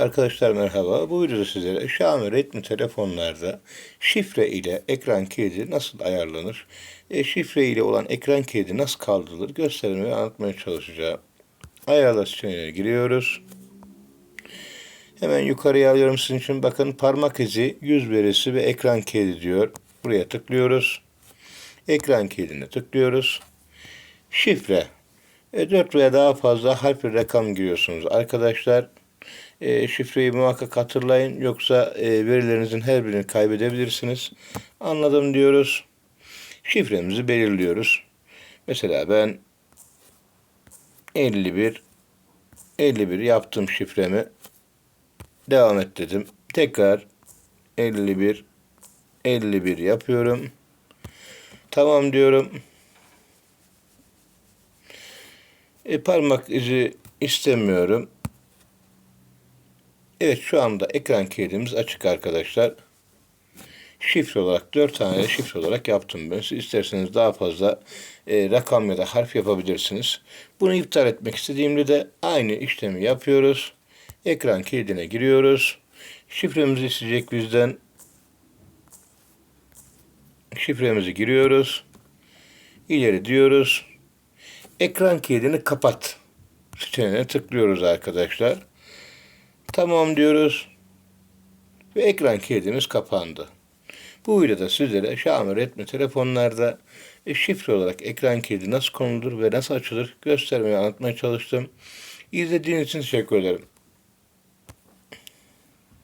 Arkadaşlar merhaba. Bu videoda sizlere Xiaomi Redmi telefonlarda şifre ile ekran kilidi nasıl ayarlanır? E, şifre ile olan ekran kilidi nasıl kaldırılır göstermeye anlatmaya çalışacağım. Ayarlar seçeneğine giriyoruz. Hemen yukarıya alıyorum sizin için. Bakın parmak izi, yüz verisi ve ekran kilidi diyor. Buraya tıklıyoruz. Ekran kilidine tıklıyoruz. Şifre. E, 4 veya daha fazla harf ve rakam giriyorsunuz. Arkadaşlar e, şifreyi muhakkak hatırlayın. Yoksa e, verilerinizin her birini kaybedebilirsiniz. Anladım diyoruz. Şifremizi belirliyoruz. Mesela ben 51 51 yaptım şifremi. Devam et dedim. Tekrar 51 51 yapıyorum. Tamam diyorum. E, parmak izi istemiyorum. Evet şu anda ekran kilidimiz açık arkadaşlar. Şifre olarak 4 tane şifre olarak yaptım ben. Siz isterseniz daha fazla e, rakam ya da harf yapabilirsiniz. Bunu iptal etmek istediğimde de aynı işlemi yapıyoruz. Ekran kilidine giriyoruz. Şifremizi isteyecek bizden. Şifremizi giriyoruz. İleri diyoruz. Ekran kilidini kapat seçeneğine tıklıyoruz arkadaşlar. Tamam diyoruz. Ve ekran kilidimiz kapandı. Bu videoda sizlere Xiaomi Redmi telefonlarda e, şifre olarak ekran kilidi nasıl konulur ve nasıl açılır göstermeye anlatmaya çalıştım. İzlediğiniz için teşekkür ederim.